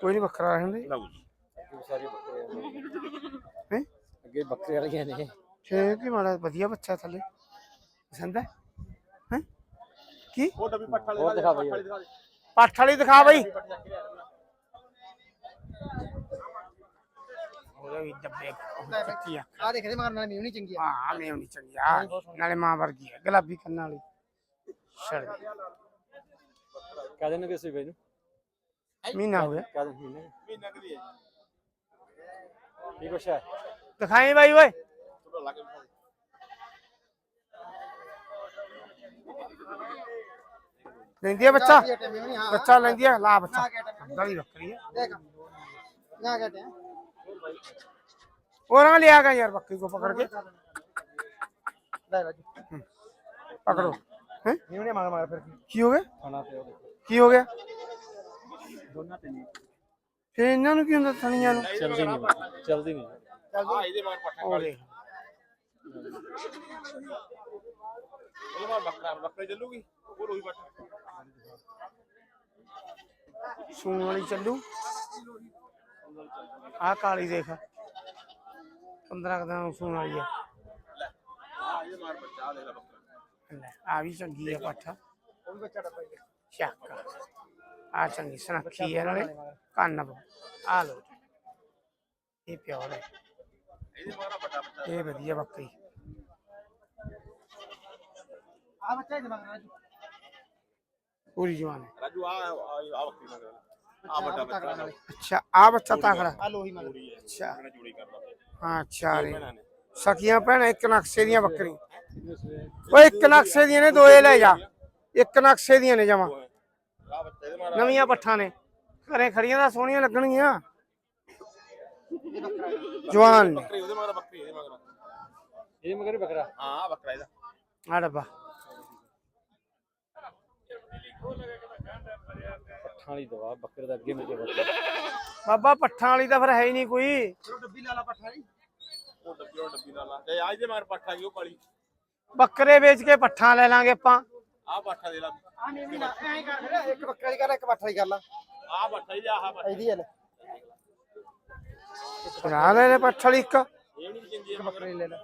ਕੋਈ ਨਹੀਂ ਵੱਖਰਾ ਰਹਿੰਦੇ ਲਓ ਜੀ। ਅੱਗੇ ਸਾਰੀ ਬੱਕਰੀਆਂ ਹੈ? ਅੱਗੇ ਬੱਕਰੇ ਵਾਲੀਆਂ ਨੇ। ਫੇਰ ਕੀ ਮਾੜਾ ਵਧੀਆ ਬੱਚਾ ਥੱਲੇ। ਪਸੰਦ ਹੈ? ਹੈ? ਕੀ? ਉਹ ਡੱਬੀ ਪੱਠ ਵਾਲੇ ਹੋਰ ਦਿਖਾ ਬਈ। ਪੱਠ ਵਾਲੀ ਦਿਖਾ ਬਈ। ਉਹਦੇ ਵੀ ਡੱਬੇ ਕੱਚੀ ਆ। ਆ ਦੇਖਦੇ ਮਗਰ ਨਾਲ ਮੀਂਹ ਨਹੀਂ ਚੰਗੀ ਆ। ਹਾਂ ਮੈਂ ਨਹੀਂ ਚੰਗੀ ਆ। ਨਾਲੇ ਮਾਂ ਵਰਗੀ ਆ ਗੁਲਾਬੀ ਕੰਨਾਂ ਵਾਲੀ। ਛੜ ਕਹਿ ਦੇਣਗੇ ਸੀ ਬਈ ਨੂੰ। ਮਹੀਨਾ ਹੋ ਗਿਆ। ਕਹਿ ਦੇਣ ਮਹੀਨੇ ਮਹੀਨਾ ਕਦੀ ਹੈ ਕੀ ਕੁਛ ਹੈ ਦਿਖਾਈ ਬਾਈ ਓਏ। ਥੋੜਾ ਕੇ। ਲੈਂਦੀ ਬੱਚਾ ਬੱਚਾ ਲੈਂਦੀ ਲਾ ਬੱਚਾ। ਗਲੀ ਬੱਕਰੀ ਦੇਖ। ਨਾ ਕਹਿ ਟਾਈਮ ਉਹਨਾਂ ਲਿਆ ਗਾ ਯਾਰ ਬੱਕਰੀ ਕੋ ਪਕੜ ਕੇ। ਲੈ ਰਾਜੂ। ਪਕੜੋ। ਹੈ? ਨਹੀਂ ਮਗਰ ਮਗਰ ਫਿਰ। ਕੀ ਕੀ ਹੋ ਗਿਆ? ਕੀ ਹੋ ਗਿਆ? ਦੋਨਾਂ ਤੇ ਨਹੀਂ। ਇਹਨਾਂ ਨੂੰ ਕੀ ਹੁੰਦਾ ਥਣੀਆਂ ਨੂੰ? ਚਲਦੀ ਨਹੀਂ ਚਲਦੀ ਨਹੀਂ ਹਾਂ ਇਹਦੇ ਮਗਰ ਪੱਠਾ ਉਹ ਦੇਖ ਉਹਦੇ ਮਗਰ ਬੱਕਰਾ ਬੱਕਰੇ ਚੱਲੂਗੀ? ਉਹ ਰੋਈ ਪੱਠਾ ਸੂਣ ਵਾਲੀ ਚੱਲੂ। ਆ ਕਾਲੀ ਦੇਖ। 15 ਦਿਨਾਂ ਨੂੰ ਸੂਣ ਵਾਲੀ ਆ। ਹਾਂ ਇਹਦੇ ਮਗਰ ਬੱਚਾ ਆਹ ਦੇਖ ਲੈ ਬੱਕਰਾ। ਲੈ, ਆ ਵੀ ਚੰਗੀ ਆ ਪੱਠਾ। ਉਹ ਵੀ ਬੱਚਾ ਡੱਬਾ ਹੀ ਹੈ। ਚੱਕ ਆ ਚੰਗੀ ਸੁਨੱਖੀ ਆ ਨਾਲੇ ਕੰਨ ਬੋ ਆ ਲੋ ਇਹ ਪਿਓਰ ਹੈ ਇਹਦੇ ਮਗਰ ਵੱਡਾ ਬੱਚਾ ਇਹ ਵਧੀਆ ਬੱਕਰੀ ਆ ਬੱਚਾ ਇਹਦੇ ਮਗਰ ਰਾਜੂ ਪੂਰੀ ਜਵਾਨ ਹੈ ਰਾਜੂ ਆ ਆ ਬੱਕਰੀ ਮਗਰ ਆ ਵੱਡਾ ਬੱਚਾ ਨਾਲ ਅੱਛਾ ਆ ਬੱਚਾ ਤਾਕੜਾ ਆ ਲੋਹੀ ਮਗਰ ਜੋੜੀ ਹੈ ਅੱਛਾ ਜਿਹੜਾ ਜੋੜੀ ਕਰਦਾ ਹਾਂ ਚਾਰੇ ਭੈਣਾਂ ਨੇ ਸਕੀਆਂ ਭੈਣਾਂ ਇੱਕ ਨਕਸ਼ੇ ਦੀਆਂ ਬੱਕਰੀ ਓਏ ਇੱਕ ਨਕਸ਼ੇ ਦੀਆਂ ਨੇ ਦੋਏ ਲੈ ਜਾ ਇੱਕ ਨਕਸ਼ੇ ਦੀਆਂ ਨੇ ਜਮਾ ਆ ਬੱਚਾ ਇਹਦੇ ਮਗਰ ਨਵੀਆਂ ਪੱਠਾਂ ਨੇ। ਘਰੇ ਖੜੀਆਂ ਤਾਂ ਸੋਹਣੀਆਂ ਲੱਗਣਗੀਆਂ। ਜਵਾਨ ਨੇ। ਬੱਕਰੀ ਉਹਦੇ ਮਗਰ ਬੱਕਰੀ ਇਹਦੇ ਮਗਰ। ਇਹ ਮਗਰ ਹੀ ਬੱਕਰਾ। ਹਾਂ ਆਹ ਬੱਕਰਾ ਇਹਦਾ। ਆ ਡੱਬਾ। ਪੱਠਾਂ ਵਾਲੀ ਦਵਾ ਬੱਕਰੇ ਦਾ ਅੱਗੇ ਮਿੱਟੇ ਬੱਕਰੇ। ਬਾਬਾ ਪੱਠਾਂ ਵਾਲੀ ਤਾਂ ਫਿਰ ਹੈ ਹੀ ਨਹੀਂ ਕੋਈ। ਡੱਬੀ ਲਾ ਲਾ ਪੱਠਾ ਜੀ ਉਹ ਡੱਬੀ ਉਹ ਡੱਬੀ ਨਾਲ ਲਾ। ਤੇ ਆ ਇਹਦੇ ਮਗਰ ਪੱਠਾ ਗਈ ਉਹ ਕਾਲੀ। ਬੱਕਰੇ ਵੇਚ ਕੇ ਪੱਠਾਂ ਲੈ ਲਾਂਗੇ ਆਪਾਂ। ਆ ਪੱਠਾ ਦੇ ਲਾ ਆ ਨਹੀਂ ਨਹੀਂ ਐਂ ਕਰ ਫਿਰ ਇੱਕ ਬੱਕਰਾ ਦੀ ਕਰ ਇੱਕ ਪੱਠਾ ਦੀ ਕਰ ਲਾ। ਆ ਪੱਠਾ ਇਹਦੇ ਆਹ ਪੱਠਾ ਇਹਦੀ ਹੈ ਲੈ। ਕਰਾ ਲੈ ਲੈ ਪੱਠ ਵਾਲੀ ਇੱਕ। ਇਹ ਨਹੀਂ ਚੰਗੀ ਹੈ ਬੱਕਰੇ। ਲੈ ਲੈ।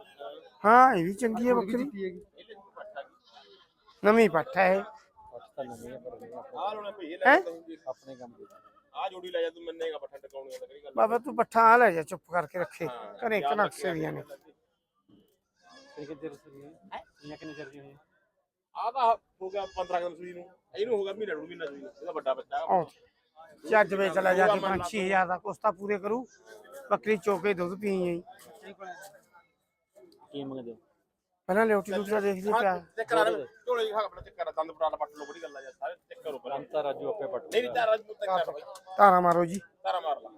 ਹਾਂ ਇਹ ਵੀ ਚੰਗੀ ਹੈ ਬੱਕਰੀ। ਚਿੱਟੀ ਹੈਗੀ। ਇਹਦੇ ਪੱਠਾ ਨਵੀਂ ਪੱਠ ਹੈ ਇਹ। ਪੱਠ ਤਾਂ ਨਵੀਂ ਹੈ ਪਰ ਨਹੀਂ ਆਪਣੇ- ਆ ਲੋਣੇ ਭਈ ਇਹ ਲੈ ਕੇ ਆਪਣੇ ਕੰਮ ਦੀ। ਆ ਜੋੜੀ ਲੈ ਜਾ ਤੂੰ ਮੰਨੇਗਾ ਪੱਠਾ ਟਕਾਉਣੀ ਦਾ ਕਿਹੜੀ ਗੱਲ ਬਾਬਾ ਤੂੰ ਪੱਠਾਂ ਆ ਲੈ ਜਾ ਚੁੱਪ ਕਰਕੇ ਰੱਖੇ। ਘਰੇ ਇੱਕ ਨਕਸ਼ੇ ਦੀਆਂ ਨੇ। ਇਹ ਕਿੱਥੇ ਰਸੀ ਹੈ? ਇਹਨਾਂ ਕਿੰਨੇ ਚਿਰ ਦੀ ਹੋਈ ਹੈ ਆ ਤਾਂ ਹੋ ਗਿਆ 15 ਦਿਨ ਸੂਈ ਨੂੰ। ਇਹਨੂੰ ਹੋ ਗਿਆ ਮਹੀਨਾ ਡੂਢ ਮਹੀਨਾ ਸੂਈ ਨੂੰ। ਇਹਦਾ ਵੱਡਾ ਬੱਚਾ। ਆਹ। ਚੱਜ ਵੇਚ ਲੈ ਜਾ ਕੇ 5-6000 ਦਾ ਕੁਛ ਤਾਂ ਪੂਰੇ ਕਰੂ। ਬੱਕਰੀ ਚੋਕੇ ਦੁੱਧ ਪੀ ਆਈ ਕੀ ਮੰਗਦੇ ਹੋ? ਪਹਿਲਾਂ ਲਿਓਟੀ ਦੁੱਧ ਦਾ ਦੇਖ ਲਈ ਪਿਆ। ਚੈੱਕ ਕਰਾ ਲੈ ਝੋਲੇ ਖਾ ਆਪਣਾ ਚੈੱਕ ਕਰਾ ਦੰਦ ਪਟਾਲਾ ਪੱਟ ਲੋ ਬੜੀ ਗੱਲ ਆ ਯਾਰ ਸਾਰੇ ਚੈੱਕ ਕਰੋ ਪਹਿਲਾਂ। ਅੰਤਾ ਰਾਜੂ ਆਪੇ ਪੱਟ ਨਹੀਂ ਨਹੀਂ ਤਾਰਾ ਚੈੱਕ ਕਰ ਧਾਰਾ ਮਾਰੋ ਜੀ। ਤਾਰਾ ਮਾਰ ਲਾ।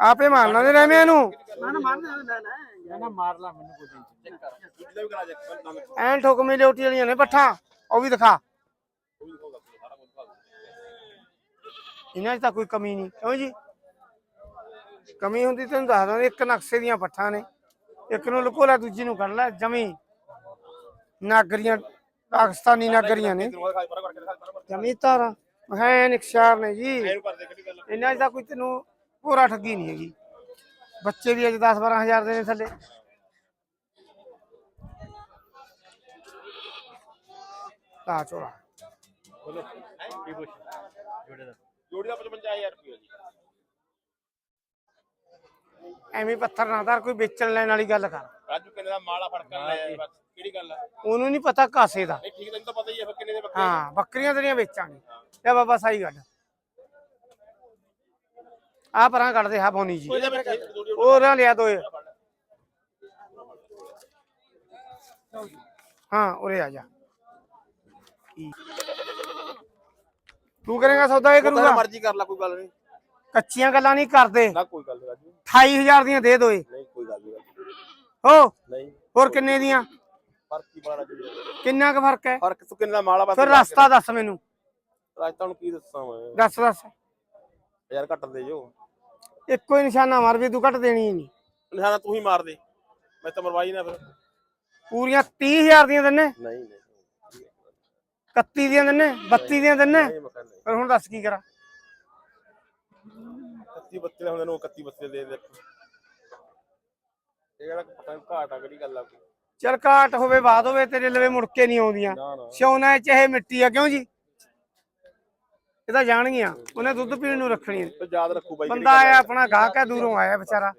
ਆਪੇ ਮਾਰਨਾ ਦੇ ਰਹਿਮਿਆਂ ਨੂੰ। ਨਾ ਨਾ ਮਾਰ ਲੈ ਲੈ ਨਾ ਮਾਰ ਲਾ ਮੈਨੂੰ ਕੋਈ ਟੈਨਸ਼ਨ ਐਨ ਠੋਕਮੇ ਲਿਓਟੀ ਵਾਲੀਆਂ ਨੇ ਪੱਠਾਂ ਉਹ ਵੀ ਦਿਖਾ। ਇਹਨਾਂ 'ਚ ਤਾਂ ਕੋਈ ਕਮੀ ਨਹੀਂ ਕਿਉਂ ਜੀ? ਕਮੀ ਹੁੰਦੀ ਤੈਨੂੰ ਦੱਸ ਦਾਂ ਇੱਕ ਨਕਸ਼ੇ ਦੀਆਂ ਪੱਠਾਂ ਨੇ। ਇੱਕ ਨੂੰ ਲੁਕੋ ਲੈ ਦੂਜੀ ਨੂੰ ਕੱਢ ਲੈ ਜਮੀ ਨਾਗਰੀਆਂ ਪਾਕਿਸਤਾਨੀ ਨਾਗਰੀਆਂ ਨੇ। ਜਮੀ ਤਾਰਾਂ ਹੈ ਨਿਕਸ਼ਾਰ ਨੇ ਜੀ। ਇਹਨਾਂ 'ਚ ਤਾਂ ਕੋਈ ਤੈਨੂੰ ਪੂਰਾ ਠੱਗੀ ਨਹੀਂ ਹੈਗੀ। ਬੱਚੇ ਵੀ ਅਜੇ 10 12000 ਦੇ ਨੇ ਥੱਲੇ। ਆ ਚੋਲਾ। ਬੋਲੇ। ਕੀ ਪੁੱਛ ਜੋੜੇ ਦਾ। ਜੋੜੀ ਦਾ 55000 ਰੁਪਏ ਜੀ। ਐਵੇਂ ਪੱਥਰ ਨਾ ਧਰ ਕੋਈ ਵੇਚਣ ਲੈਣ ਵਾਲੀ ਗੱਲ ਕਰ। ਰਾਜੂ ਕਿੰਨੇ ਦਾ ਮਾਲਾ ਫੜਕਣ ਲੈ ਬਸ ਕਿਹੜੀ ਗੱਲ ਆ? ਉਹਨੂੰ ਨਹੀਂ ਪਤਾ ਕਾਸੇ ਦਾ। ਇਹ ਠੀਕ ਤੈਨੂੰ ਤਾਂ ਪਤਾ ਹੀ ਹੈ ਫਿਰ ਕਿੰਨੇ ਦੇ ਬੱਕਰੇ ਹਾਂ ਬੱਕਰੀਆਂ ਤੇਰੀਆਂ ਵੇਚਾਂਗੇ। ਇਹ ਬਾਬਾ ਸਾਈ ਗੱਲ। ਆ ਪਰਾਂ ਕੱਢਦੇ ਹਾਂ ਬੋਨੀ ਜੀ। ਉਹ ਨਾ ਲਿਆ ਦੋਏ ਹਾਂ ਉਰੇ ਆ ਜਾ। ਤੂੰ ਕਰੇਗਾ ਸੌਦਾ ਇਹ ਕਰੂਗਾ? ਮਰਜ਼ੀ ਕਰ ਲੈ ਕੋਈ ਗੱਲ ਨਹੀਂ। ਕੱਚੀਆਂ ਗੱਲਾਂ ਨਹੀਂ ਕਰਦੇ। ਨਾ ਕੋਈ ਗੱਲ ਨਹੀਂ ਰਾਜੂ। 28000 ਦੀਆਂ ਦੇ ਦੋਏ ਨਹੀਂ ਕੋਈ ਗੱਲ ਨਹੀਂ ਹੋ ਨਹੀਂ। ਹੋਰ ਕਿੰਨੇ ਦੀਆਂ? ਫ਼ਰਕ ਕੀ ਰਾਜੂ? ਕਿੰਨਾ ਕੁ ਫ਼ਰਕ ਹੈ? ਫ਼ਰਕ ਤੂੰ ਕਿੰਨੇ ਦਾ ਮਾਲਾ ਬਸ ਫਿਰ ਰਸਤਾ ਦੱਸ ਮੈਨੂੰ। ਰਾਜਤਾ ਨੂੰ ਕੀ ਦੱਸਾਂ ਮੈਂ? ਦੱਸ ਦੱਸ। ਯਾਰ ਘੱਟ ਦੇ ਜੋ। ਇੱਕੋ ਹੀ ਨਿਸ਼ਾਨਾ ਮਾਰ ਵੀ ਤੂੰ ਘੱਟ ਦੇਣੀ ਨਹੀਂ। ਨਿਸ਼ਾਨਾ ਤੂੰ ਹੀ ਮਾਰ ਦੇ। ਮੈਂ ਤਾਂ ਮਰਵਾਈ ਨਾ ਫਿਰ। ਪੂਰੀਆਂ 30000 ਦੀਆਂ ਦਿੰਨੇ। ਨਹੀਂ ਨਹੀਂ। 31 ਦੀਆਂ ਦਿੰਨੇ 32 ਦੀਆਂ ਦਿੰਨੇ। ਫਿਰ ਹੁਣ ਦੱਸ ਕੀ ਕਰਾਂ। 31 ਬੱਚੇ ਦੇ ਹੁੰਦੇ ਨੂੰ 31 ਬੱਚੇ ਦੇ ਦੇ। ਇਹ ਕਿਹੜਾ ਪਤਾ ਘਾਟ ਆ ਕਿਹੜੀ ਗੱਲ ਆ ਕੋਈ। ਚਲ ਕਾਟ ਹੋਵੇ ਬਾਦ ਹੋਵੇ ਤੇਰੇ ਲਵੇ ਮੁੜ ਕੇ ਨਹੀਂ ਆਉਂਦੀਆਂ। ਸਿਉਣਾ ਚਾਹੇ ਮਿੱਟੀ ਆ ਕਿਉਂ ਜੀ? ਇਹ ਤਾਂ ਜਾਣਗੀਆਂ ਉਹਨੇ ਦੁੱਧ ਪੀਣ ਨੂੰ ਰੱਖਣੀਆਂ ਤੇ ਯਾਦ ਰੱਖੂ ਬਾਈ ਬੰਦਾ ਆਇਆ ਆਪਣਾ ਗਾਹਕ ਹੈ ਦੂਰੋਂ ਆਇਆ ਵਿਚਾਰਾ।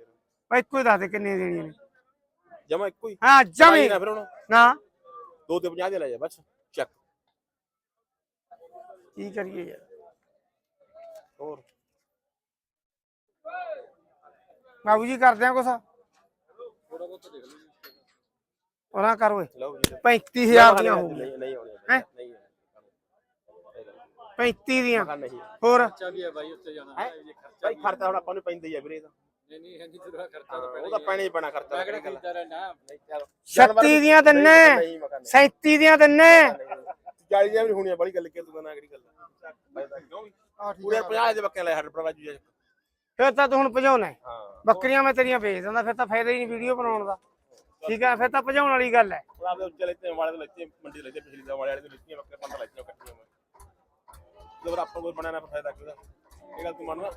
ਮੈਂ ਇੱਕੋ ਹੀ ਦੱਸ ਦੇ ਕਿੰਨੇ ਦੇਣੀਆਂ ਨੇ। ਜਮਾ ਇੱਕੋ ਹੀ? ਹਾਂ ਜਮੀ ਨਾ ਫਿਰ ਹੁਣ। ਨਾ। ਦੋ ਤੇ 50 ਦੇ ਲੈ ਜਾ ਬਸ ਚੱਕ। ਕੀ ਕਰੀਏ ਯਾਰ? ਹੋਰ? ਬਾਬੂ ਜੀ ਕਰਦੇ ਆ ਕੁਛ? ਉਹਨਾਂ ਕਰ ਓਏ। ਲਓ ਜੀ। 35000 ਦੀਆਂ ਹੋ ਨਹੀਂ ਨਹੀਂ ਹੈਂ? ਨਹੀਂ 35 ਦੀਆਂ। ਨਹੀਂ। ਹੋਰ? ਖਰਚਾ ਵੀ ਹੈ ਬਾਈ ਉੱਤੇ ਜਾਣਾ। ਹੈਂ? ਇਹ ਖਰਚਾ ਭਾਈ ਖਰਚਾ ਹੁਣ ਆਪਾਂ ਨੂੰ ਪੈਂਦਾ ਹੀ ਆ ਵੀਰੇ ਇਹਦਾ ਨਹੀਂ ਨਹੀਂ ਇੰਨੀ ਦੂਰ ਖਰਚਾ ਤਾਂ ਪੈਣਾ ਉਹ ਤਾਂ ਪੈਣਾ ਹੀ ਪੈਣਾ ਖਰਚਾ ਮੈਂ ਕਿਹੜਾ ਕਿਹੜੀ ਗੱਲ ਆ। ਖਰੀਦਦਾ ਰਹਿਣਾ ਨਹੀਂ ਚੱਲ। 36 ਦੀਆਂ ਦਿੰਨੇ ਨਹੀਂ ਮਖਾ ਨਹੀਂ 37 ਦੀਆਂ ਦਿੰਨੇ 40 ਦੀਆਂ ਵੀ ਹੋਣੀਆਂ ਬੜੀ ਗੱਲ ਕਿ ਤੂੰ ਨਾ ਕਿਹੜੀ ਗੱਲ ਆ। ਫਾਇਦਾ ਕਿਉਂ ਵੀ? ਆ ਠੀਕ ਪੂਰੇ 50 ਦੇ ਬੱਕੇ ਲੈ ਹੱਡ ਪ੍ਰਵਾਜੂ ਜੀ ਫਿਰ ਤਾਂ ਤੂੰ ਹੁਣ ਭਜਾਉਣਾ ਹੈ। ਹਾਂ। ਬੱਕਰੀਆਂ ਮੈਂ ਤੇਰੀਆਂ ਵੇਚ ਦਿੰਦਾ ਫਿਰ ਤਾਂ ਫਾਇਦਾ ਹੀ ਨਹੀਂ ਵੀਡੀਓ ਬਣਾਉਣ ਦਾ। ਠੀਕ ਹੈ ਫਿਰ ਤਾਂ ਭਜਾਉਣ ਵਾਲੀ ਗੱਲ ਹੈ। ਉਹ ਆਪਦੇ ਉੱਚੇ ਲੈਤੇ ਵਾਲੇ ਤੋਂ ਲੈਤੇ ਮੰਡੀ ਲੈਤੇ ਪਿਛਲੀ ਦਾ ਵਾਲੇ ਵਾਲੇ ਤੋਂ ਲੈਤੀਆਂ ਬੱਕੇ ਪੰਦ ਲੈਤੀਆਂ ਕੱਟੀਆਂ ਜਦੋਂ ਆਪਾਂ ਕੋਲ ਬਣਾਣਾ ਫਾਇਦਾ ਕਿਹਦਾ? ਇਹ ਗੱਲ ਤੂੰ ਮੰਨਦਾ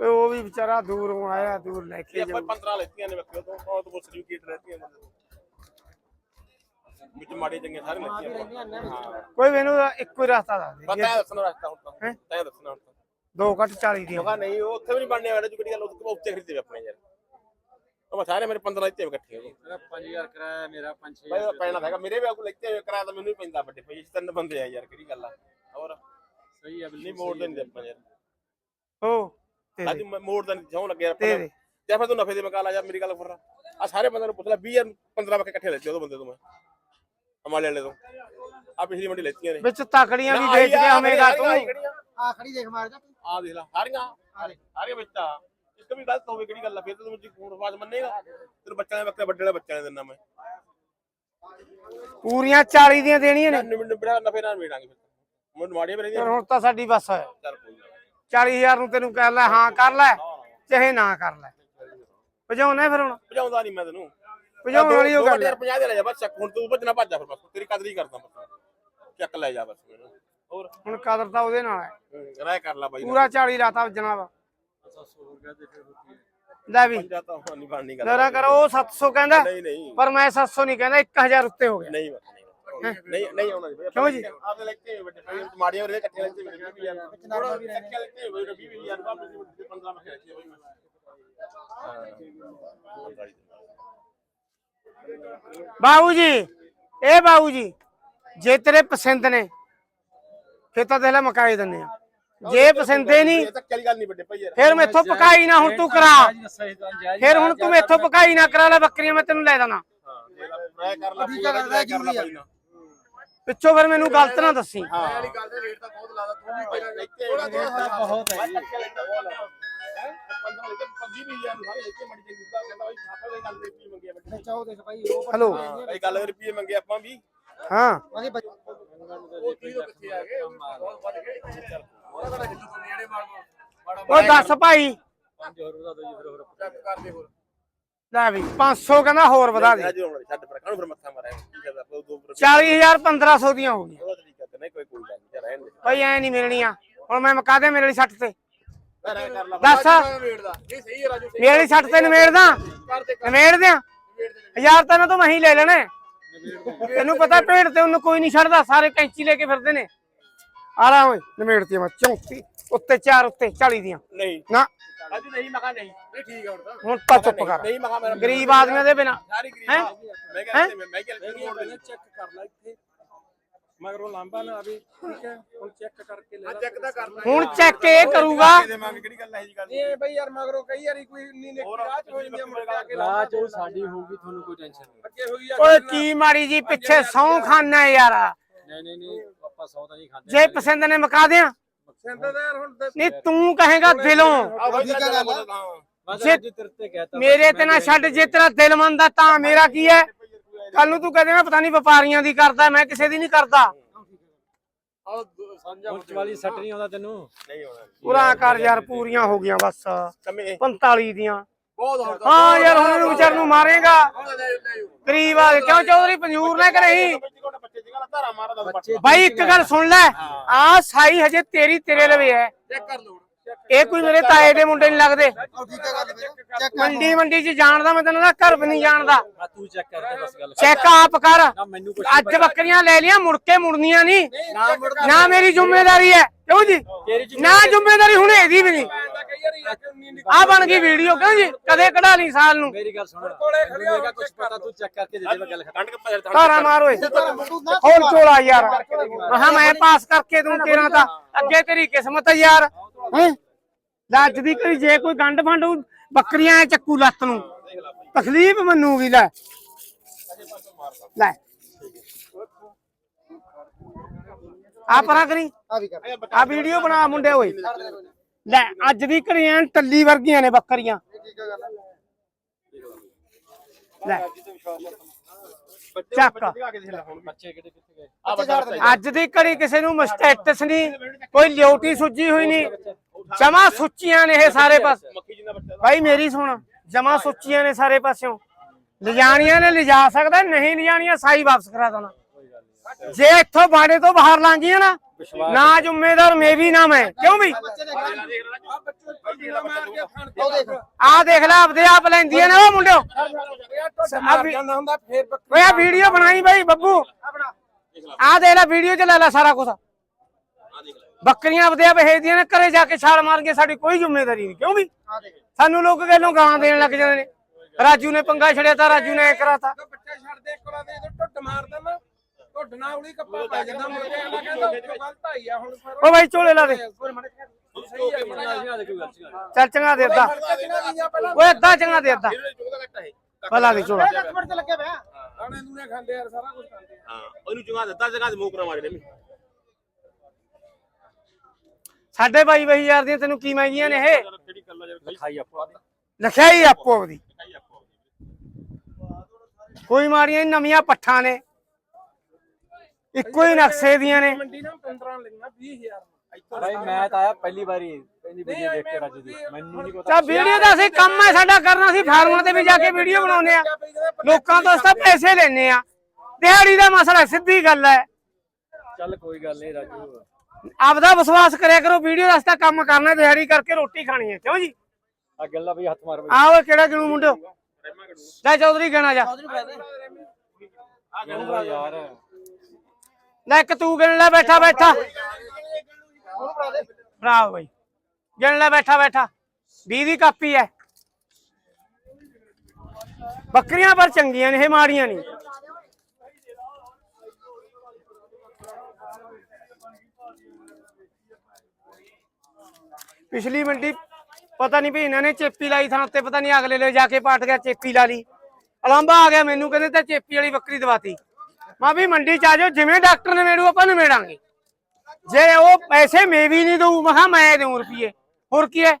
ਓਏ ਉਹ ਵੀ ਵਿਚਾਰਾ ਦੂਰੋਂ ਆਇਆ ਦੂਰ ਲੈ ਕੇ ਆਪਾਂ ਜਾਊ। 15 ਲੈਤੀਆਂ ਨੇ ਬੱਕੇ ਤੋਂ ਬਹੁਤ ਬਹੁਤ ਸਰਟੀਫਿਕੇਟ ਲੈਤੀਆਂ ਨੇ ਵਿੱਚ ਮਾੜੇ ਚੰਗੇ ਸਾਰੇ ਲੈਤੀਆਂ ਆਪਾਂ। ਕੋਈ ਮੈਨੂੰ ਇੱਕੋ ਹੀ ਰਸਤਾ ਦੱਸ ਦੇ ਬਸ ਤੈਂ ਦੱਸਣਾ ਰਸਤਾ ਹੁਣ ਤਾਂ ਹੈਂ? ਤੈਂ ਦੱਸਣਾ ਹੁਣ ਤਾਂ। ਦੋ ਘੱਟ 40 ਦੀਆਂ। ਮਗਾ ਨਹੀਂ ਉਹ ਉੱਥੇ ਵੀ ਨਹੀਂ ਬਣਨੇ ਵਾਲੇ ਜਿਹੜੀ ਗੱਲ ਉੱਥੇ ਖਰੀਦੇ ਵੇ ਆਪਣੇ ਯਾਰ। ਉਹ ਮੈਂ ਸਾਰੇ ਮੇਰੇ 15 ਲੈਤੇ ਇਕੱਠੇ ਹੋ ਮੇਰਾ 5000 ਕਰਾਇਆ ਮੇਰਾ 5 ਭਾਈ ਉਹ ਪੈਣਾ ਹੈਗਾ। ਮੇਰੇ ਵੀ ਕੋਲ ਲੈਤੇ ਹੋਏ ਕਿਰਾਇਆ ਤਾਂ ਮੈਨੂੰ ਹੀ ਪੈਂਦਾ ਵੱਡੇ ਭਾਈ ਅਸੀਂ ਤਿੰਨ ਬੰਦੇ ਆ ਯਾਰ ਕਿਹੜੀ ਗੱਲ ਆ? ਹੋਰ? ਸਹੀ ਹੈ ਨਹੀਂ ਮੋੜ ਦੇ ਨਹੀਂ ਆਪਾਂ ਯਾਰ। ਹੋ ਤੇ ਅੱਜ ਮੈਂ ਮੋੜ ਦਾ ਨਹੀਂ ਸੌਂ ਲੱਗਿਆ ਦੇ ਆਪਾਂ ਦੇ ਜਾਂ ਫਿਰ ਤੂੰ ਨਫੇ ਦੇ ਮਕਾਲ ਆ ਜਾ ਮੇਰੀ ਗੱਲ ਫੁਰ ਆ। ਸਾਰੇ ਬੰਦਿਆਂ ਨੂੰ ਪੁੱਛ ਲੈ 20 15 ਬੱਕੇ ਇਕੱਠੇ ਲੈਤੇ ਉਹ ਬੰਦੇ ਤੋਂ ਮੈਂ। ਅਮਾਲੇ ਵਾਲੇ ਤੋਂ। ਆ ਪਿਛਲੀ ਮੰਡੀ ਲੈਤੀਆਂ ਨੇ। ਵਿੱਚ ਤਕੜੀਆਂ ਵੀ ਵੇਚ ਕੇ ਹਮੇਗਾ ਤੂੰ। ਆ ਖੜੀ ਦੇਖ ਮਾਰ ਜਾ ਤੂੰ। ਆ ਦੇਖ ਲੈ ਸਾਰੀਆਂ। ਸਾਰੀਆਂ ਵਿੱਚ ਆ ਇੱਕ ਵੀ ਗਲਤ ਹੋਵੇ ਕਿਹੜੀ ਗੱਲ ਆ ਫਿਰ ਤਾਂ ਤੂੰ ਜੀ ਖੂਨ ਆਵਾਜ਼ ਮੰਨੇਗਾ। ਤੈਨੂੰ ਬੱਚਿਆਂ ਦੇ ਬੱਕਰੇ ਵੱਡੇ ਵਾਲੇ ਬੱਚਿਆਂ ਦੇ ਦਿੰਦਾ ਮੈਂ। ਪੂਰੀਆਂ 40 ਦੀਆਂ ਦੇਣੀਆਂ ਨੇ। ਨਿਬੜ ਨਿਬੜਾ ਨਫੇ ਨਾਲ ਮੇੜਾਂਗੇ ਫਿਰ। ਮੈਨੂੰ ਮਾੜੀਆਂ ਮੇਰੇ ਯਾਰ ਹੁਣ ਤਾਂ ਸਾਡੀ ਬੱਸ ਹੈ। ਚੱਲ ਕੋਈ ਨਾ। 40000 ਨੂੰ ਤੈਨੂੰ ਕਹਿ ਲੈ ਹਾਂ ਕਰ ਲੈ ਚਾਹੇ ਨਾ ਕਰ ਲੈ। ਭਜਾਉਣਾ ਫਿਰ ਹੁਣ? ਭਜਾਉਂਦਾ ਨਹੀਂ ਮੈਂ ਤੈਨੂੰ। ਭਜਾਉਣ ਵਾਲੀ ਉਹ ਗੱਲ ਹੈ। 50 ਦੇ ਲੈ ਜਾ ਬਸ ਹੁਣ ਤੂੰ ਭੱਜਣਾ ਭੱਜਾ ਫਿਰ ਬਸ। ਤੇਰੀ ਕਦਰ ਹੀ ਕਰਦਾ ਬਸ। ਚੱਕ ਲੈ ਜਾ ਬਸ ਹੋਰ। ਹੁਣ ਕਦਰ ਤਾਂ ਉਹਦੇ ਨਾਲ ਹੈ। ਰਾਇ ਕਰ ਲੈ ਬਾਈ। ਪੂਰਾ 40 ਲਾਤਾ ਜਨਾਬ। ਲੈ ਵੀ। ਪੰਜਾ ਤਾਂ ਹੁਣ ਨਹੀਂ ਬਣਨੀ ਗੱਲ। ਲੜਾ ਕਰੋ ਉਹ 700 ਕਹਿੰਦਾ ਨਹੀਂ ਨਹੀਂ। ਪਰ ਮੈਂ 700 ਨਹੀਂ ਕਹਿੰਦਾ 1000 ਉੱਤੇ ਹੋ ਗਿਆ। ਨਹੀਂ ਬਸ, ਨਹੀਂ ਨਹੀਂ ਨਹੀਂ ਆਉਣਾ ਜੀ। ਕਿਉਂ ਜੀ? ਆਪਦੇ ਲੈਤੇ ਵੱਡੇ ਮਾੜੀਆਂ ਵੀਰੇ ਇਕੱਠੇ ਲੈਤੇ ਮੇਰੇ ਵੀ ਯਾਰ ਥੋੜਾ ਵੀ ਇਕੱਠੇ ਲੈਤੇ ਹੋਏ 20 20 ਯਾਰ ਬਾਬੇ ਦੇ 15 ਮੈਂ ਹੋਈ ਮੈਂ ਬਾਬੂ ਜੀ ਇਹ ਬਾਬੂ ਜੀ ਜੇ ਤੇਰੇ ਪਸੰਦ ਨੇ ਫਿਰ ਤਾਂ ਦੇਖ ਲੈ ਮਕਾਈ ਦਿੰਨੇ ਆ। ਜੇ ਪਸੰਦੇ ਨਹੀਂ ਇਹ ਤਾਂ ਕਿਹੜੀ ਗੱਲ ਨਹੀਂ ਵੱਡੇ ਭਾਈ ਯਾਰ। ਫਿਰ ਮੈਥੋਂ ਪਕਾਈ ਨਾ ਹੁਣ ਤੂੰ ਕਰਾ। ਫਿਰ ਹੁਣ ਤੂੰ ਮੈਥੋਂ ਪਕਾਈ ਨਾ ਕਰਾ ਲੈ ਬੱਕਰੀਆਂ ਮੈਂ ਤੈਨੂੰ ਲੈ ਦੇਣਾ ਕਰ ਲੈ ਠੀਕ ਜ਼ਰੂਰੀ ਆ। ਪਿੱਛੋਂ ਫਿਰ ਮੈਨੂੰ ਗਲਤ ਨਾ ਦੱਸੀ। ਹਾਂ। ਵਾਲੀ ਗੱਲ ਦੇ ਰੇਟ ਤਾਂ ਬਹੁਤ ਲਾਦਾ ਤੂੰ ਵੀ ਪਹਿਲਾਂ ਥੋੜਾ ਬਹੁਤ ਹੈ ਜੀ। ਇਕੱਠੇ ਲੈਤੇ ਬਹੁਤ ਲਾਦਾ ਹੈ 15 ਲੈਤੇ 25 ਵੀ ਯਾਰ ਸਾਰੇ ਲੈਤੇ ਮੜੀ ਚੰਗੀ ਤਾਂ ਕਹਿੰਦਾ ਬਾਈ ਆਪਾਂ ਦੇ ਗੱਲ ਦੇ ਰੁਪਏ ਮੰਗੇ ਬੱਚੇ ਚਾਹੋ ਦੇਖ ਭਾਈ ਉਹ ਹੈਲੋ। ਇਹ ਗੱਲ ਰੁਪਏ ਮੰਗੇ ਆਪਾਂ ਵੀ। ਹਾਂ। ਅਸੀਂ ਬੱਚ- ਉਹ 30 ਤੋਂ ਕਿੱਥੇ ਆ ਗਏ ਬਹੁਤ ਵੱਧ ਗਏ ਚੱਲ ਉਹਦਾ ਤਾਂ ਜਿੱਦੋਂ ਨੇੜੇ ਮਾਰ ਉਹ ਦੱਸ ਭਾਈ। 5 ਹੋਰ ਵਧਾ ਦਿਓ ਜੀ ਫਿਰ ਹੋਰ ਚੱਕ ਕਰਦੇ ਹੋਰ ਲੈ ਵੀ 500 ਕਹਿੰਦਾ ਹੋਰ ਵਧਾ ਦੇ। ਛੱਡ ਪਰ ਕਾਹਨੂੰ ਫਿਰ ਮੱਥਾ ਮਾਰਿਆ ਕੀ ਕਰਦਾ ਆਪਾਂ ਦੋ ਰੁਪਏ 40000 1500 ਦੀਆਂ ਹੋ ਗਈਆਂ। ਉਹਦਾ ਤਰੀਕਾ ਤੇ ਨਹੀਂ ਕੋਈ ਕੋਈ ਗੱਲ ਨਹੀਂ ਰਹਿਣ ਦੇ ਭਾਈ ਐ ਨਹੀਂ ਮਿਲਣੀਆਂ ਹੁਣ ਮੈਂ ਮਕਾ ਦੇ ਮੇਰੇ ਲਈ 60 ਤੇ? ਰਾਇ ਕਰ ਲੈ ਦੱਸ। ਸਹੀ ਹੈ ਰਾਜੂ ਮੇਰੇ ਲਈ 60 ਤੇ ਨਿਮੇੜਦਾ ਨਿਮੇੜ ਦਿਆਂ ਹਜ਼ਾਰ ਤਾਂ ਇਹਨਾਂ ਤੋਂ ਮੈਂ ਹੀ ਲੈ ਲੈਣੇ। ਤੈਨੂੰ ਪਤਾ ਭੇਡ ਤੇ ਉਹਨੂੰ ਕੋਈ ਨਹੀਂ ਛੱਡਦਾ ਸਾਰੇ ਕੈਂਚੀ ਲੈ ਕੇ ਫਿਰਦੇ ਨੇ। ਆ ਲਾ ਓਏ ਨਿਮੇੜਤੀ ਮੈਂ 34 ਉੱਤੇ 4 ਉੱਤੇ 40 ਦੀਆਂ। ਨਹੀਂ। ਨਾ। ਅੱਜ ਨਹੀਂ ਮਖਾ ਨਹੀਂ। ਇਹ ਠੀਕ ਹੈ ਹੁਣ ਤਾਂ। ਹੁਣ ਤਾਂ ਚੁੱਪ ਕਰ। ਨਹੀਂ ਮਖਾ ਮੇਰਾ ਗਰੀਬ ਆਦਮੀਆਂ ਦੇ ਬਿਨਾ। ਸਾਰੀ ਗਰੀਬ ਹੈਂ? ਆ। ਮੈਂ ਕਹਿੰਦਾ ਮੈਂ ਕਹਿੰਦਾ ਚੈੱਕ ਕਰ ਲੈ ਇੱਥੇ। ਮਗਰੋਂ ਲਾਂਬਾ ਨਾ ਆਵੇ ਠੀਕ ਹੈ? ਹੁਣ ਚੈੱਕ ਕਰਕੇ ਲੈ ਲੈ ਚੈੱਕ ਤਾਂ ਕਰਨਾ ਹੁਣ ਚੈੱਕ ਇਹ ਕਰੂਗਾ ਦੇ ਗੱਲ ਹੈ ਜੀ। ਗੱਲ ਇਹ ਬਈ ਯਾਰ ਮਗਰੋਂ ਕਈ ਵਾਰੀ ਕੋਈ ਇੰਨੀ ਨੇ ਹੋਰ ਰਾਜ ਹੋ ਜਾਂਦੀ ਆ ਮੁੜ ਕੇ ਆ ਕੇ ਰਾਜ ਉਹ ਸਾਡੀ ਹੋਊਗੀ ਤੁਹਾਨੂੰ ਕੋਈ ਟੈਨਸ਼ਨ ਨਹੀਂ। ਅੱਗੇ ਹੋਈ ਆ ਓਏ ਕੀ ਮਾੜੀ ਜੀ ਪਿੱਛੇ ਸੌ ਖਾਨਾ ਯਾਰ। ਨਹੀਂ ਨਹੀਂ ਨਹੀਂ ਆਪਾਂ ਸੌ ਤਾਂ ਨਹੀਂ ਖਾਂਦੇ ਜੇ ਪਸੰਦ ਨੇ ਮਕਾ ਦਿਆਂ। ਸੈਂਟਰ ਦਾ ਯਾਰ ਹੁਣ ਤੇ ਨਹੀਂ ਤੂੰ ਕਹੇਗਾ ਦਿਲੋਂ। ਆ ਬਾਈ ਠੀਕ ਹੈ ਗੱਲ ਆ। ਮੈਂ ਜੇ- ਤਾਂ ਅੱਜ ਤੇਰੇ ਤੇ ਕਹਿਤਾ ਮੇਰੇ ਤੇ ਨਾ ਛੱਡ ਜੇ। ਤੇਰਾ ਦਿਲ ਮੰਨਦਾ ਤਾਂ ਮੇਰਾ ਕੀ ਹੈ? ਕੱਲ ਨੂੰ ਤੂੰ ਕਹਦੇ ਮੈਂ ਪਤਾ ਨਹੀਂ ਵਪਾਰੀਆਂ ਦੀ ਕਰਦਾ ਮੈਂ ਕਿਸੇ ਦੀ ਨਹੀਂ ਕਰਦਾ। ਸਾਂਝਾ ਹੁਣ 44 ਸੱਟ ਨਹੀਂ ਆਉਂਦਾ ਤੈਨੂੰ? ਨਹੀਂ ਹੋਣਾ ਪੂਰਾ ਕਰ ਯਾਰ ਪੂਰੀਆਂ ਹੋ ਗਈਆਂ ਬਸ। 45 ਦੀਆਂ। ਬਹੁਤ ਹੋਰ ਹਾਂ ਯਾਰ ਹੁਣ ਇਹਨੂੰ ਵਿਚਾਰ ਨੂੰ ਮਾਰੇਗਾ। ਗਰੀਬ ਆ ਕਿਉਂ ਚੌਧਰੀ ਪੰਜੂਰ ਨਾ ਮਾਰਦਾ ਬੱਚੇ ਬਾਈ ਇੱਕ ਗੱਲ ਸੁਣ ਲੈ। ਆ ਸਾਈ ਹਜੇ ਤੇਰੀ ਤੇਰੇ ਲਵੇ ਹੈ। ਚੈੱਕ ਕਰ ਲਓ ਇਹ ਕੋਈ ਮੇਰੇ ਤਾਏ ਦੇ ਮੁੰਡੇ ਨਹੀਂ ਲੱਗਦੇ। ਮੰਡੀ ਮੰਡੀ 'ਚ ਜਾਣਦਾ ਮੈਂ ਤੈਨੂੰ ਦਾ ਘਰ ਵੀ ਨਹੀਂ ਜਾਣਦਾ। ਤੂੰ ਚੈੱਕ ਕਰ ਦੇ ਬਸ ਗੱਲ ਚੈੱਕ ਆਪ ਕਰ। ਨਾ ਮੈਨੂੰ ਕੁਝ ਅੱਜ ਬੱਕਰੀਆਂ ਲੈ ਲੀਆਂ ਮੁੜ ਕੇ ਮੁੜਨੀਆਂ ਨਹੀਂ। ਨਾ ਮੇਰੀ ਜ਼ਿੰਮੇਵਾਰੀ ਹੈ। ਕਿਉਂ ਜੀ? ਨਾ ਜ਼ਿੰਮੇਵਾਰੀ ਹੁਣ ਇਹਦੀ ਵੀ ਨਹੀਂ। ਆ ਬਣ ਗਈ ਵੀਡੀਓ ਕਿਉਂ ਜੀ? ਕਦੇ ਕਢਾ ਲਈ ਸਾਲ ਨੂੰ। ਮੇਰੀ ਗੱਲ ਸੁਣ। ਕੋਲੇ ਖੜਿਆ ਹੋਗਾ ਕੁਝ ਪਤਾ ਤੂੰ ਚੈੱਕ ਕਰਕੇ ਦੇ ਦੇ ਮੈਂ ਗੱਲ ਖਤਮ ਕੰਡ ਕੇ ਧਾਰਾ ਮਾਰ ਓਏ ਹੋਰ ਚੋਲਾ ਯਾਰ। ਮਹਾ ਮੈਂ ਪਾਸ ਕਰਕੇ ਦੂੰ ਤੇਰਾ ਤਾਂ ਅੱਗੇ ਤੇਰੀ ਕਿਸਮਤ ਹੈ ਯਾਰ। ਹੈ? ਲੱਜ ਦੀ ਕੋਈ ਜੇ ਕੋਈ ਗੰਡ ਫੰਡ ਬੱਕਰੀਆਂ ਚੱਕੂ ਲੱਤ ਨੂੰ। ਤਕਲੀਫ ਮੰਨੂਗੀ ਲੈ। ਲੈ। ਆ ਪਰਾਂ ਕਰੀ। ਆ ਵੀਡੀਓ ਬਣਾ ਮੁੰਡੇ ਓਏ। ਲੈ, ਅੱਜ ਦੀ ਘੜੀਆਂ ਟੱਲੀ ਵਰਗੀਆਂ ਨੇ ਬੱਕਰੀਆਂ। ਲੈ। ਚੱਕ। ਅੱਜ ਦੀ ਘੜੀ ਕਿਸੇ ਨੂੰ ਮਸਟੈਟਸ ਨਹੀਂ ਕੋਈ ਲਿਓਟੀ ਸੁੱਜੀ ਹੋਈ ਨਹੀਂ। ਜਮਾ ਸੁੱਚੀਆਂ ਨੇ ਇਹ ਸਾਰੇ ਪਾਸ। ਭਾਈ ਮੇਰੀ ਸੁਣ ਜਮਾ ਸੁੱਚੀਆਂ ਨੇ ਸਾਰੇ ਪਾਸਿਓਂ। ਲਿਜਾਣੀਆਂ ਨੇ ਲਿਜਾ ਸਕਦਾ ਨਹੀਂ ਲਿਜਾਣੀਆਂ ਸਾਈ ਵਾਪਸ ਕਰਾ ਦੇਣਾ। ਜੇ ਇੱਥੋਂ ਬਾੜੇ ਤੋਂ ਬਾਹਰ ਲਾਂਗੀਆਂ ਨਾ ਨਾ ਜ਼ਿੰਮੇਦਾਰ ਮੈਂ ਵੀ ਨਾ ਮੈਂ। ਕਿਉਂ ਵੀ? ਉਹ ਦੇਖ ਆਹ ਦੇਖ ਲੈ ਆਪਦੇ ਆਪ ਲੈਂਦੀਆਂ ਨੇ ਉਹ ਮੁੰਡਿਓ। ਆ ਓਏ ਆ ਵੀਡੀਓ ਬਣਾਈ ਬਾਈ ਬੱਬੂ। ਆਹ ਦੇਖ ਲੈ ਵੀਡੀਓ ਚ ਲੈ ਲੈ ਸਾਰਾ ਕੁਝ ਬੱਕਰੀਆਂ ਆਪਦੇ ਆਪ ਹੇਦੀਆਂ ਨੇ ਘਰੇ ਜਾ ਕੇ ਛਾਲ ਮਾਰ ਕੇ ਸਾਡੀ ਕੋਈ ਜ਼ਿੰਮੇਵਾਰੀ ਨਹੀਂ। ਕਿਉਂ ਵੀ? ਆ ਸਾਨੂੰ ਲੋਕ ਗੱਲੋਂ ਗਾਂ ਦੇਣ ਲੱਗ ਜਾਂਦੇ ਨੇ? ਰਾਜੂ ਨੇ ਪੰਗਾ ਛੜਿਆ ਤਾਂ ਰਾਜੂ ਨੇ ਐ ਕਰਾਤਾ। ਬੱਚੇ ਛੱਡ ਦੇ ਕੋਲਾ ਦੇ ਤੇ ਟੁੱਟ ਮਾਰ ਦੇਣਾ। ਢੁੱਡ ਨਾਲ ਉਲੀ ਕੱਪਾ ਪੈ ਜਾਂਦਾ ਮੁੜ ਕੇ ਅਗਲਾ ਕਹਿੰਦਾ ਉੱਥੇ ਗਲਤ ਆਈ ਆ ਹੁਣ ਫਿਰ ਓ ਬਾਈ ਝੋਲੇ ਲਾ ਦੇ। ਸਹੀ ਦੇ ਚੱਲ ਚੰਗਾ ਦੇ ਅੱਧਾ। ਪਹਿਲਾਂ ਓਏ ਅੱਧਾ ਚੰਗਾ ਦੇ ਅੱਧਾ। ਭਲਾ ਦੀ ਝੋਲਾ ਇੱਕ ਮਿੰਟ ਤੇ ਲੱਗਿਆ ਪਿਆ ਆਣੇ ਦੂਨੇ ਖਾਂਦੇ ਯਾਰ ਸਾਰਾ ਕੁਝ ਖਾਂਦੇ ਆ। ਹਾਂ ਉਹਨੂੰ ਚੁੰਗਾ ਦਿੱਤਾ ਜਗਾ ਦੇ ਮੂੰਹ ਕਰਾ ਮਾਰਨੇ ਮੈਂ ਸਾਡੇ ਬਾਈ ਬਾਈ ਯਾਰ ਦੀਆਂ ਤੈਨੂੰ ਕੀ ਮਹਿੰਗੀਆਂ ਨੇ ਇਹ। ਕਿਹੜੀ ਕੱਲਾ ਜਰ ਖਾਈ ਆਪਾਂ ਆਪਦੀ। ਕੋਈ ਮਾਰੀਆਂ ਨਵੀਆਂ ਪੱਠਾਂ ਨੇ। ਇੱਕੋ ਹੀ ਨਕਸ਼ੇ ਦੀਆਂ ਨੇ। ਮੰਡੀ ਨਾ 15 ਲਈਆਂ 20000 ਭਾਈ ਮੈਂ ਤਾਂ ਆਇਆ ਪਹਿਲੀ ਵਾਰੀ ਪਹਿਲੀ ਵੀਡੀਓ ਦੇਖ ਕੇ ਰਾਜੂ ਦੀ। ਮੈਨੂੰ ਨਹੀਂ ਪਤਾ। ਚਾ ਵੀਡੀਓ ਦਾ ਅਸੀਂ ਕੰਮ ਹੈ ਸਾਡਾ ਕਰਨਾ ਸੀ ਫਾਰਮਾਂ ਤੇ ਵੀ ਜਾ ਕੇ ਵੀਡੀਓ ਬਣਾਉਂਦੇ ਆ। ਲੋਕਾਂ ਤੋਂ ਅਸੀਂ ਪੈਸੇ ਲੈਣੇ ਆ। ਦਿਹਾੜੀ ਦਾ ਮਸਲਾ ਸਿੱਧੀ ਗੱਲ ਹੈ। ਚੱਲ ਕੋਈ ਗੱਲ ਨਹੀਂ ਰਾਜੂ। ਆਪਦਾ ਵਿਸ਼ਵਾਸ ਕਰਿਆ ਕਰੋ ਵੀਡੀਓ ਦਾ ਅਸੀਂ ਕੰਮ ਕਰਨਾ ਦਿਹਾੜੀ ਕਰਕੇ ਰੋਟੀ ਖਾਣੀ ਹੈ। ਕਿਉਂ ਜੀ? ਆ ਗੱਲਾਂ ਵੀ ਹੱਥ ਮਾਰ ਬਈ। ਆਹ ਓਏ ਕਿਹੜਾ ਗਿਣੂ ਮੁੰਡਿਓ? ਲੈ ਚੌਧਰੀ ਗਣਾ ਜਾ। ਗੱਲਾਂ ਯਾਰ। ਲੈ ਇੱਕ ਤੂੰ ਗਿਣ ਲੈ, ਬੈਠਾ ਬੈਠਾ। ਉਹਨੂੰ ਫੜਾ ਬਰਾਵੋ ਬਈ, ਗਿਣ ਲੈ, ਬੈਠਾ ਬੈਠਾ। 20 ਦੀ ਕਾਪੀ ਹੈ ਬੱਕਰੀਆਂ ਪਰ ਚੰਗੀਆਂ ਨੇ, ਇਹ ਮਾੜੀਆਂ ਨਹੀਂ। ਪਿਛਲੀ ਮੰਡੀ, ਪਤਾ ਨਹੀਂ ਵੀ ਇਹਨਾਂ ਨੇ ਚੇਪੀ ਲਾਈ ਥਾਂ ਉੱਤੇ, ਪਤਾ ਨਹੀਂ ਅਗਲੇ ਲੈ ਜਾ ਕੇ ਪਾਟ ਗਿਆ, ਚੇਪੀ ਲਾ ਲਈ। ਅਲੰਬਾ ਆ ਗਿਆ ਮੈਨੂੰ, ਕਹਿੰਦੇ ਤਾਂ ਚੇਪੀ ਵਾਲੀ ਬੱਕਰੀ ਦਵਾਤੀ। ਮੈਂ ਵੀ ਮੰਡੀ ਚ ਆ ਜਾਓ ਜਿਵੇਂ ਡਾਕਟਰ ਨੇ ਮੇੜੂ ਆਪਾਂ ਨਿਮੇੜਾਂਗੇ। ਜੇ ਉਹ ਪੈਸੇ ਮੈਂ ਵੀ ਨਹੀਂ ਦਊ ਮਹਾ ਮੈਂ ਦੇਉ ਰੁਪਏ ਹੋਰ ਕੀ ਹੈ?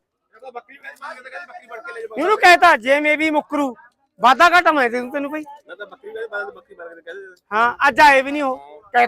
ਇਹਨੂੰ ਕਹਿਤਾ ਜੇ ਮੈਂ ਵੀ ਮੁੱਕਰੂ ਵਾਦਾ ਘਾਟਾ ਮੈਂ ਦੇ ਤੈਨੂੰ ਭਾਈ। ਮੈਂ ਤਾਂ ਬੱਕਰੀ ਵੇਚ ਬਾਅਦ ਬੱਕਰੀ ਮਾਰ ਕੇ ਕਹਿੰਦੇ ਹਾਂ ਅੱਜ ਆਏ ਵੀ ਨਹੀਂ ਹੋ ਕਹਿ